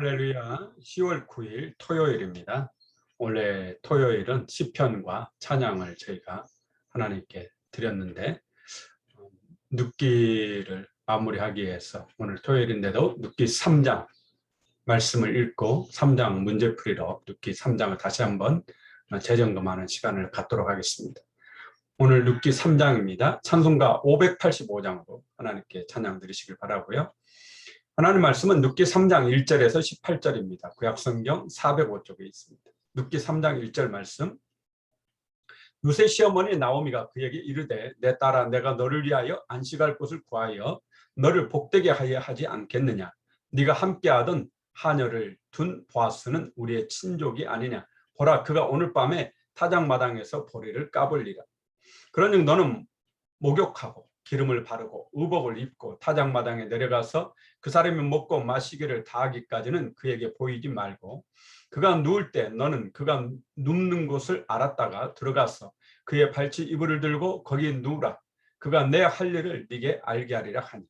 할렐루야 10월 9일 토요일입니다. 원래 토요일은 시편과 찬양을 저희가 하나님께 드렸는데 어, 눕기를 마무리하기 위해서 오늘 토요일인데도 눕기 3장 말씀을 읽고 3장 문제풀이로 눕기 3장을 다시 한번 재점검하는 시간을 갖도록 하겠습니다. 오늘 눕기 3장입니다. 찬송가 585장으로 하나님께 찬양 드리시길 바라고요. 하나님 말씀은 눕기 3장 1절에서 18절입니다. 구약성경 405쪽에 있습니다. 눕기 3장 1절 말씀 누세 시어머니 나오미가 그에게 이르되 내 딸아 내가 너를 위하여 안식할 곳을 구하여 너를 복되게 하여 하지 않겠느냐 네가 함께하던 하녀를 둔 보아스는 우리의 친족이 아니냐 보라 그가 오늘 밤에 타작마당에서 보리를 까불리라 그러니 너는 목욕하고 기름을 바르고 의복을 입고 타작마당에 내려가서 그 사람이 먹고 마시기를 다하기까지는 그에게 보이지 말고 그가 누울 때 너는 그가 눕는 곳을 알았다가 들어가서 그의 발치 이불을 들고 거기에 누우라. 그가 내 할 일을 네게 알게 하리라 하니.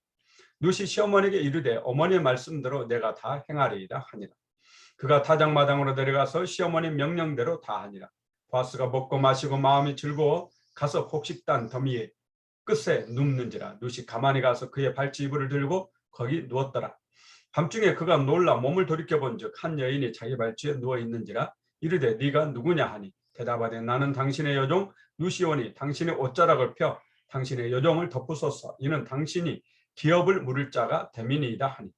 누시 시어머니에게 이르되 어머니의 말씀대로 내가 다 행하리이다 하니라. 그가 타작마당으로 내려가서 시어머니 명령대로 다 하니라. 바스가 먹고 마시고 마음이 즐거워 가서 곡식단 더미에 끝에 눕는지라. 누시 가만히 가서 그의 발치 이불을 들고 거기 누웠더라. 밤중에 그가 놀라 몸을 돌이켜 본즉 한 여인이 자기 발치에 누워 있는지라 이르되 네가 누구냐 하니? 대답하되 나는 당신의 여종 누시오니 당신의 옷자락을 펴 당신의 여종을 덮으소서. 이는 당신이 기업을 물을 자가 대민이이다 하니.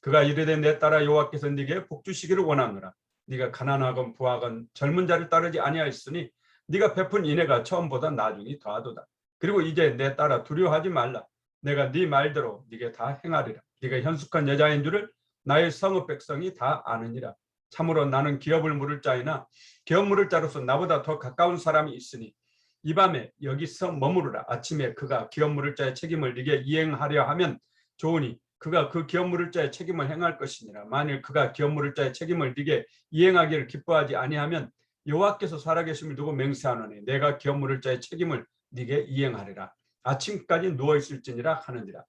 그가 이르되 내 딸아 여호와께서 네게 복 주시기를 원하노라. 네가 가난하건 부하건 젊은 자를 따르지 아니하였으니 네가 베푼 인애가 처음보다 나중이 더하도다 그리고 이제 내 딸아 두려워하지 말라. 내가 네 말대로 네게 다 행하리라. 네가 현숙한 여자인 줄을 나의 성읍 백성이 다 아느니라. 참으로 나는 기업을 물을 자이나 기업 물을 자로서 나보다 더 가까운 사람이 있으니 이 밤에 여기서 머무르라. 아침에 그가 기업 물을 자의 책임을 네게 이행하려 하면 좋으니 그가 그 기업 물을 자의 책임을 행할 것이니라. 만일 그가 기업 물을 자의 책임을 네게 이행하기를 기뻐하지 아니하면 여호와께서 살아계심을 두고 맹세하노니 내가 기업 물을 자의 책임을 네게 이행하리라. 아침까지 누워 있을지니라 하느니라.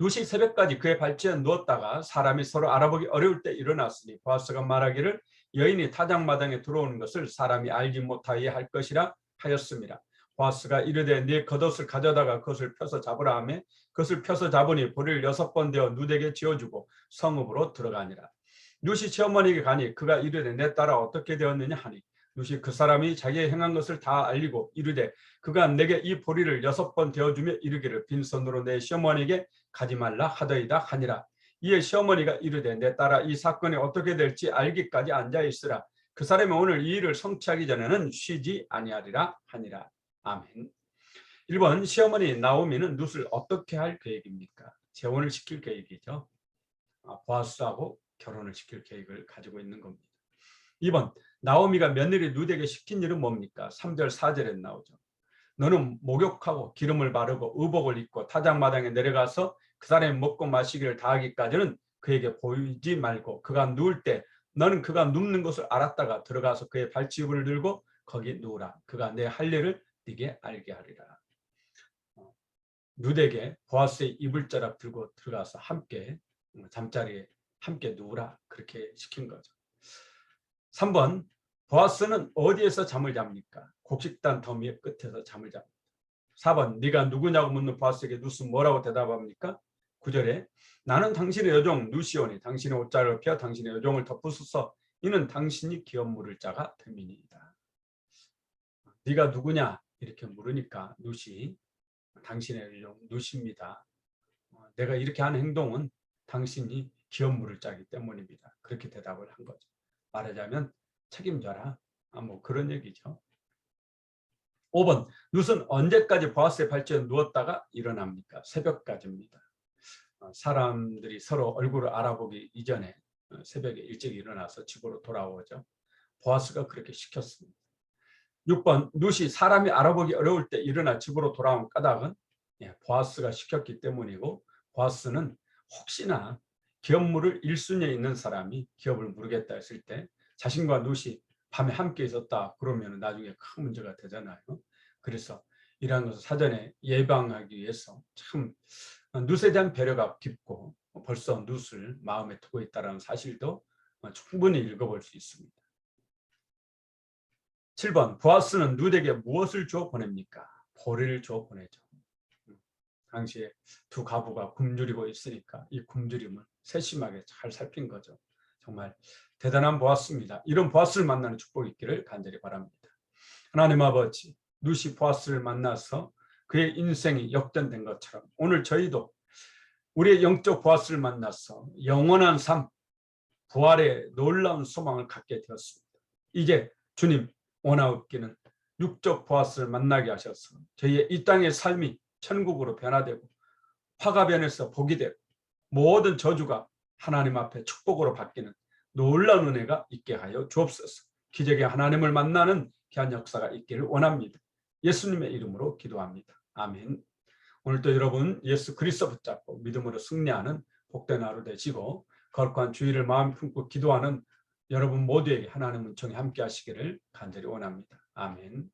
누시 새벽까지 그의 발치에 누웠다가 사람이 서로 알아보기 어려울 때 일어났으니 보아스가 말하기를 여인이 타작마당에 들어오는 것을 사람이 알지 못하여 할 것이라 하였습니다. 보아스가 이르되 네 겉옷을 가져다가 그것을 펴서 잡으라 하매 그것을 펴서 잡으니 보리를 여섯 번 되어 누덱에 지어주고 성읍으로 들어가니라. 누시 시어머니에게 가니 그가 이르되 내 딸아 어떻게 되었느냐 하니 누시 그 사람이 자기의 행한 것을 다 알리고 이르되 그가 내게 이 보리를 여섯 번 되어주며 이르기를 빈손으로 내 시어머니에게 가지 말라 하더이다 하니라. 이에 시어머니가 이르되 내 딸아 이 사건이 어떻게 될지 알기까지 앉아 있으라. 그 사람이 오늘 이 일을 성취하기 전에는 쉬지 아니하리라 하니라. 아멘. 1번 시어머니 나오미는 룻을 어떻게 할 계획입니까? 재혼을 시킬 계획이죠. 아, 보아스하고 결혼을 시킬 계획을 가지고 있는 겁니다 2번 나오미가 며느리 누덱에 시킨 일은 뭡니까? 3절 4절에 나오죠. 너는 목욕하고 기름을 바르고 의복을 입고 타작마당에 내려가서 그 사람이 먹고 마시기를 다하기까지는 그에게 보이지 말고 그가 누울 때 너는 그가 눕는 것을 알았다가 들어가서 그의 발치입을 들고 거기 누우라. 그가 내 할 일을 네게 알게 하리라. 어, 누덱에 보아스의 이불자락 들고 들어가서 함께 어, 잠자리에 함께 누우라 그렇게 시킨 거죠. 3번 보아스는 어디에서 잠을 잡니까? 곡식단 더미의 끝에서 잠을 잡니다. 4번 네가 누구냐고 묻는 보아스에게 누스 뭐라고 대답합니까? 9절에 나는 당신의 여종 누시오니 당신의 옷자를 펴 당신의 여종을 덮으소서 이는 당신이 기업 물을 자가 됨이니이다. 네가 누구냐 이렇게 물으니까 누시 당신의 여종 누시입니다. 어, 내가 이렇게 하는 행동은 당신이 기업 물을 자기 때문입니다. 그렇게 대답을 한 거죠. 말하자면 책임져라. 아, 뭐 그런 얘기죠. 5번 룻은 언제까지 보아스의 발치에 누웠다가 일어납니까? 새벽까지입니다. 어, 사람들이 서로 얼굴을 알아보기 이전에 어, 새벽에 일찍 일어나서 집으로 돌아오죠. 보아스가 그렇게 시켰습니다. 6번 룻이 사람이 알아보기 어려울 때 일어나 집으로 돌아온 까닭은 예, 보아스가 시켰기 때문이고 보아스는 혹시나 기업물을 1순위에 있는 사람이 기업을 물겠다 했을 때 자신과 룻이 밤에 함께 있었다 그러면 나중에 큰 문제가 되잖아요. 그래서 이러한 것을 사전에 예방하기 위해서 참 룻에 대한 배려가 깊고 벌써 룻을 마음에 두고 있다는 사실도 어, 충분히 읽어볼 수 있습니다. 7번 보아스는 룻에게 무엇을 줘 보냅니까? 보리를 줘 보내죠. 음, 당시에 두 가부가 굶주리고 있으니까 이 굶주림을 세심하게 잘 살핀 거죠. 정말 대단한 보아스입니다. 이런 보아스를 만나는 축복이 있기를 간절히 바랍니다. 하나님 아버지, 룻이 보아스를 만나서 그의 인생이 역전된 것처럼 오늘 저희도 우리의 영적 보아스를 만나서 영원한 삶, 부활의 놀라운 소망을 갖게 되었습니다. 이제 주님 원하옵기는 육적 보아스를 만나게 하셔서 저희의 이 땅의 삶이 천국으로 변화되고 화가 변해서 복이 되고 모든 저주가 하나님 앞에 축복으로 바뀌는 놀라운 은혜가 있게 하여 주옵소서. 기적의 하나님을 만나는 귀한 역사가 있기를 원합니다. 예수님의 이름으로 기도합니다. 아멘. 오늘도 여러분 예수 그리스도 붙잡고 믿음으로 승리하는 복된 하루 되시고 거룩한 주의를 마음 품고 기도하는 여러분 모두에게 하나님 은총이 함께 하시기를 간절히 원합니다. 아멘.